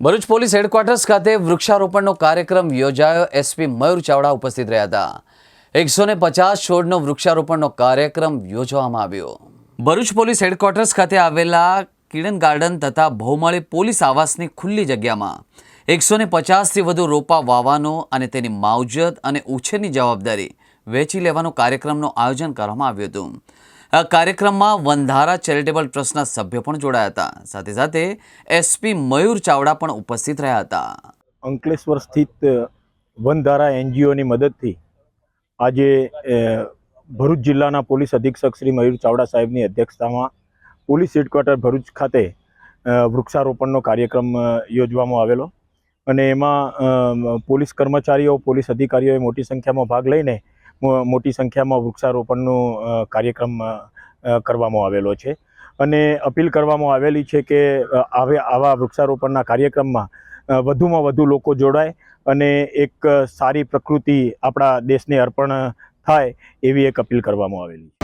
Bharuch police headquarters ખાતે વૃક્ષારોપણનો કાર્યક્રમ યોજાયો. એસપી મયુર ચાવડા ઉપસ્થિત રહ્યા હતા. એકસો ને પચાસ છોડનો વૃક્ષારોપણનો કાર્યક્રમ યોજવામાં આવ્યો. ભરૂચ પોલીસ હેડક્વાર્ટર્સ ખાતે આવેલા કિડન ગાર્ડન તથા બહુમાળી પોલીસ આવાસની ખુલ્લી જગ્યામાં એકસો ને પચાસથી વધુ રોપા વાવવાનો અને તેની માવજત અને ઉછેરની જવાબદારી વહેંચી લેવાનો કાર્યક્રમનું આયોજન કરવામાં આવ્યું હતું. આ કાર્યક્રમમાં વંધારા ચેરિટેબલ ટ્રસ્ટના સભ્યો પણ જોડાયા હતા. સાથે સાથે એસપી મયુર ચાવડા પણ ઉપસ્થિત રહ્યા હતા. અંકલેશ્વર સ્થિત વનધારા એનજીઓની મદદથી આજે ભરૂચ જિલ્લાના પોલીસ અધિક્ષક શ્રી મયુર ચાવડા સાહેબની અધ્યક્ષતામાં પોલીસ હેડક્વાર્ટર ભરૂચ ખાતે વૃક્ષારોપણનો કાર્યક્રમ યોજવામાં આવેલો. અને એમાં પોલીસ કર્મચારીઓ, પોલીસ અધિકારીઓએ મોટી સંખ્યામાં ભાગ લઈને મોટી સંખ્યામાં વૃક્ષારોપણનો કાર્યક્રમ કરવામાં આવેલો છે. અને અપીલ કરવામાં આવેલી છે કે આવે, આવા વૃક્ષારોપણના કાર્યક્રમમાં વધુમાં વધુ લોકો જોડાય અને એક સારી પ્રકૃતિ આપણા દેશને અર્પણ થાય એવી એક અપીલ કરવામાં આવેલી છે.